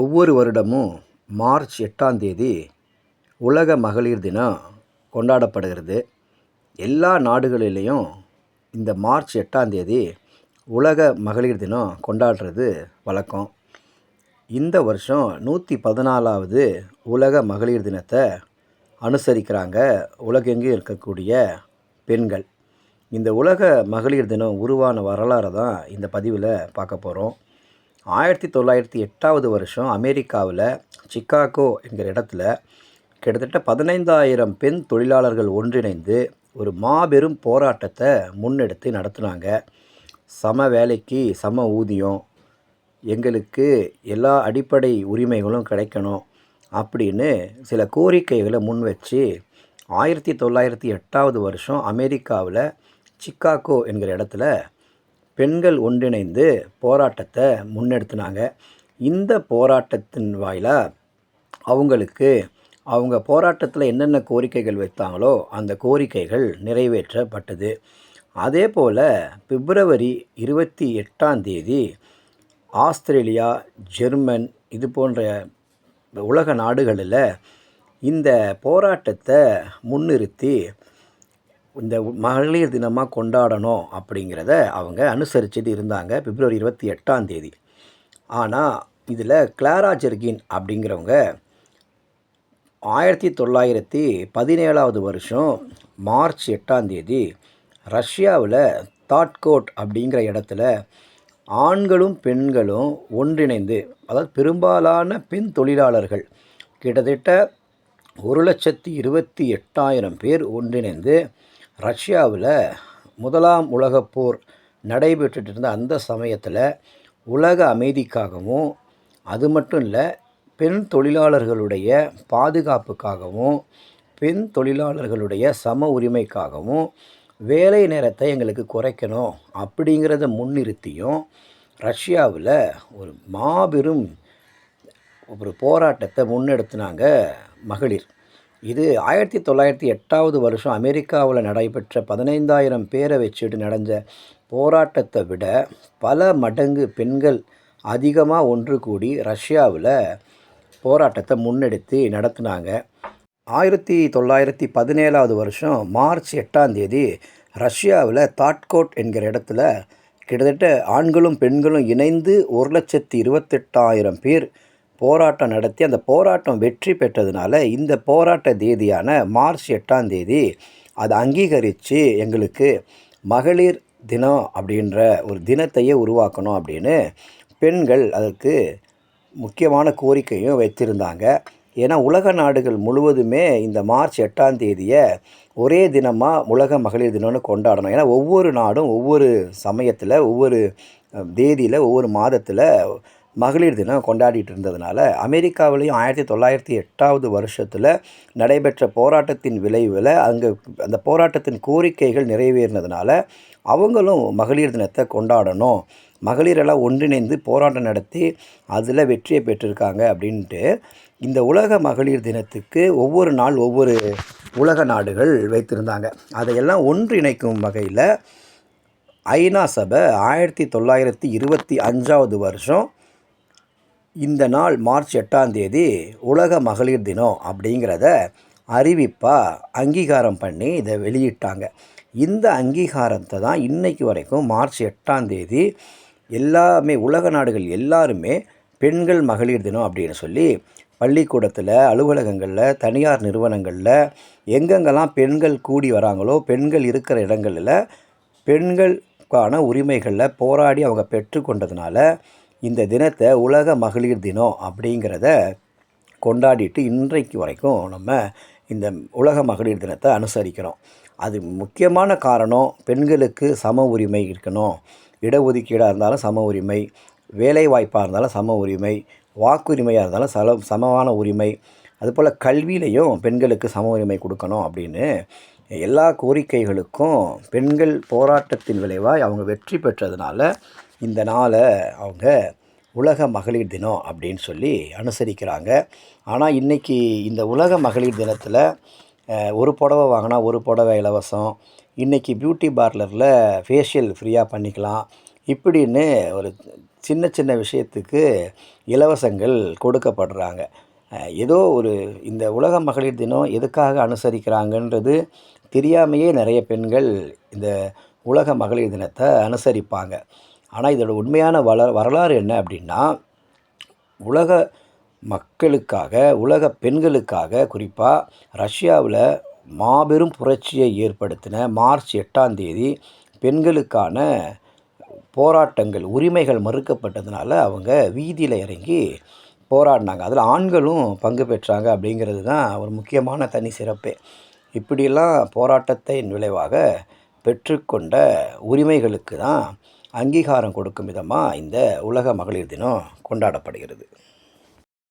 ஒவ்வொரு வருடமும் மார்ச் எட்டாம் தேதி உலக மகளிர் தினம் கொண்டாடப்படுகிறது. எல்லா நாடுகளிலேயும் இந்த மார்ச் எட்டாம் தேதி உலக மகளிர் தினம் கொண்டாடுறது வழக்கம். இந்த வருஷம் நூற்றி பதினாலாவது உலக மகளிர் தினத்தை அனுசரிக்கிறாங்க உலகெங்கும் இருக்கக்கூடிய பெண்கள். இந்த உலக மகளிர் தினம் உருவான வரலாறை தான் இந்த பதிவில் பார்க்க போகிறோம் ஆயிரத்தி தொள்ளாயிரத்தி எட்டாவது வருஷம் அமெரிக்காவில் சிக்காகோ என்கிற இடத்துல கிட்டத்தட்ட பதினைந்தாயிரம் பெண் தொழிலாளர்கள் ஒன்றிணைந்து ஒரு மாபெரும் போராட்டத்தை முன்னெடுத்து நடத்துனாங்க. சம வேலைக்கு சம ஊதியம் எங்களுக்கு எல்லா அடிப்படை உரிமைகளும் கிடைக்கணும் அப்படின்னு சில கோரிக்கைகளை முன் வச்சு ஆயிரத்தி தொள்ளாயிரத்தி எட்டாவது வருஷம் அமெரிக்காவில் சிக்காகோ என்கிற இடத்துல பெண்கள் ஒன்றிணைந்து போராட்டத்தை முன்னெடுத்தினாங்க. இந்த போராட்டத்தின் வாயிலாக அவங்களுக்கு அவங்க போராட்டத்தில் என்னென்ன கோரிக்கைகள் வைத்தாங்களோ அந்த கோரிக்கைகள் நிறைவேற்றப்பட்டது. அதே போல் பிப்ரவரி இருபத்தி எட்டாம் தேதி ஆஸ்திரேலியா ஜெர்மன் இது போன்ற உலக நாடுகளில் இந்த போராட்டத்தை முன்னிறுத்தி இந்த மகளிர் தினமாக கொண்டாடணும் அப்படிங்கிறத அவங்க அனுசரிச்சுட்டு இருந்தாங்க பிப்ரவரி இருபத்தி எட்டாம் தேதி. ஆனால் இதில் கிளாரா ஜெர்கின் அப்படிங்கிறவங்க ஆயிரத்தி தொள்ளாயிரத்தி பதினேழாவது வருஷம் மார்ச் எட்டாம் தேதி ரஷ்யாவில் தாட்கோட் அப்படிங்கிற இடத்துல ஆண்களும் பெண்களும் ஒன்றிணைந்து அதாவது பெரும்பாலான பெண் தொழிலாளர்கள் கிட்டத்தட்ட ஒரு லட்சத்தி இருபத்தி எட்டாயிரம் பேர் ஒன்றிணைந்து ரஷ்யாவில் முதலாம் உலகப் போர் நடைபெற்றுட்டு இருந்த அந்த சமயத்தில் உலக அமைதிக்காகவும் அது மட்டும் இல்லை பெண் தொழிலாளர்களுடைய பாதுகாப்புக்காகவும் பெண் தொழிலாளர்களுடைய சம உரிமைக்காகவும் வேலை நேரத்தை எங்களுக்கு குறைக்கணும் அப்படிங்கிறத முன்னிறுத்தியும் ரஷ்யாவில் ஒரு மாபெரும் ஒரு போராட்டத்தை முன்னெடுத்தினாங்க மகளிர். இது ஆயிரத்தி தொள்ளாயிரத்தி எட்டாவது வருஷம் அமெரிக்காவில் நடைபெற்ற பதினைந்தாயிரம் பேரை வச்சுட்டு நடந்த போராட்டத்தை விட பல மடங்கு பெண்கள் அதிகமாக ஒன்று கூடி ரஷ்யாவில் போராட்டத்தை முன்னெடுத்து நடத்தினாங்க. ஆயிரத்தி தொள்ளாயிரத்தி பதினேழாவது வருஷம் மார்ச் எட்டாம் தேதி ரஷ்யாவில் தாட்கோட் என்கிற இடத்துல கிட்டத்தட்ட ஆண்களும் பெண்களும் இணைந்து ஒரு லட்சத்தி இருபத்தெட்டாயிரம் பேர் போராட்டம் நடத்தி அந்த போராட்டம் வெற்றி பெற்றதுனால இந்த போராட்ட தேதியான மார்ச் எட்டாம் தேதி அதை அங்கீகரித்து எங்களுக்கு மகளிர் தினம் அப்படின்ற ஒரு தினத்தையே உருவாக்கணும் அப்படின்னு பெண்கள் அதற்கு முக்கியமான கோரிக்கையும் வைத்திருந்தாங்க. ஏன்னா உலக நாடுகள் முழுவதுமே இந்த மார்ச் எட்டாம் தேதியை ஒரே தினமாக உலக மகளிர் தினம்னு கொண்டாடணும். ஏன்னா ஒவ்வொரு நாடும் ஒவ்வொரு சமயத்தில் ஒவ்வொரு தேதியில் ஒவ்வொரு மாதத்தில் மகளிர் தினம் கொண்டாடிட்டு இருந்ததுனால அமெரிக்காவிலையும் ஆயிரத்தி தொள்ளாயிரத்தி எட்டாவது வருஷத்தில் நடைபெற்ற போராட்டத்தின் விளைவில் அங்கே அந்த போராட்டத்தின் கோரிக்கைகள் நிறைவேறினதுனால அவங்களும் மகளிர் தினத்தை கொண்டாடணும். மகளிரெல்லாம் ஒன்றிணைந்து போராட்டம் நடத்தி அதில் வெற்றியை பெற்றிருக்காங்க அப்படின்ட்டு இந்த உலக மகளிர் தினத்துக்கு ஒவ்வொரு நாள் ஒவ்வொரு உலக நாடுகள் வைத்திருந்தாங்க. அதையெல்லாம் ஒன்றிணைக்கும் வகையில் ஐநா சபை ஆயிரத்தி தொள்ளாயிரத்தி இருபத்தி அஞ்சாவது வருஷம் இந்த நாள் மார்ச் எட்டாம் தேதி உலக மகளிர் தினம் அப்படிங்கிறத அறிவிப்பாக அங்கீகாரம் பண்ணி இதை வெளியிட்டாங்க. இந்த அங்கீகாரத்தை தான் இன்றைக்கு வரைக்கும் மார்ச் எட்டாம் தேதி எல்லாமே உலக நாடுகள் எல்லாருமே பெண்கள் மகளிர் தினம் அப்படின்னு சொல்லி பள்ளிக்கூடத்தில் அலுவலகங்களில் தனியார் நிறுவனங்களில் எங்கெங்கெல்லாம் பெண்கள் கூடி வராங்களோ பெண்கள் இருக்கிற இடங்களில் பெண்களுக்கான உரிமைகளில் போராடி அவங்க பெற்றுக்கொண்டதுனால இந்த தினத்தை உலக மகளிர் தினம் அப்படிங்கிறத கொண்டாடிட்டு இன்றைக்கு வரைக்கும் நம்ம இந்த உலக மகளிர் தினத்தை அனுசரிக்கிறோம். அது முக்கியமான காரணம் பெண்களுக்கு சம உரிமை இருக்கணும். இடஒதுக்கீடாக இருந்தாலும் சம உரிமை வேலை வாய்ப்பாக இருந்தாலும் சம உரிமை வாக்குரிமையாக இருந்தாலும் சல சமமான உரிமை. அதுபோல் கல்வியிலையும் பெண்களுக்கு சம உரிமை கொடுக்கணும் அப்படின்னு எல்லா கோரிக்கைகளுக்கும் பெண்கள் போராட்டத்தின் விளைவாக அவங்க வெற்றி பெற்றதுனால இந்த நாளை அவங்க உலக மகளிர் தினம் அப்படின்னு சொல்லி அனுசரிக்கிறாங்க. ஆனால் இன்றைக்கி இந்த உலக மகளிர் தினத்தில் ஒரு புடவை வாங்கினா ஒரு புடவை இலவசம். இன்றைக்கி பியூட்டி பார்லரில் ஃபேஷியல் ஃப்ரீயாக பண்ணிக்கலாம். இப்படின்னு ஒரு சின்ன சின்ன விஷயத்துக்கு இலவசங்கள் கொடுக்கப்படுறாங்க. ஏதோ ஒரு இந்த உலக மகளிர் தினம் எதுக்காக அனுசரிக்கிறாங்கன்றது தெரியாமையே நிறைய பெண்கள் இந்த உலக மகளிர் தினத்தை அனுசரிப்பாங்க. ஆனால் இதோட உண்மையான வள வரலாறு என்ன அப்படின்னா உலக மக்களுக்காக உலக பெண்களுக்காக குறிப்பாக ரஷ்யாவில் மாபெரும் புரட்சியை ஏற்படுத்தின மார்ச் எட்டாம் தேதி பெண்களுக்கான போராட்டங்கள் உரிமைகள் மறுக்கப்பட்டதுனால அவங்க வீதியில் இறங்கி போராடினாங்க. அதில் ஆண்களும் பங்கு பெற்றாங்க அப்படிங்கிறது தான் ஒரு முக்கியமான தனி சிறப்பே. இப்படியெல்லாம் போராட்டத்தின் விளைவாக பெற்றுக்கொண்ட உரிமைகளுக்கு தான் அங்கீகாரம் கொடுக்கும் விதமாக இந்த உலக மகளிர் தினம் கொண்டாடப்படுகிறது.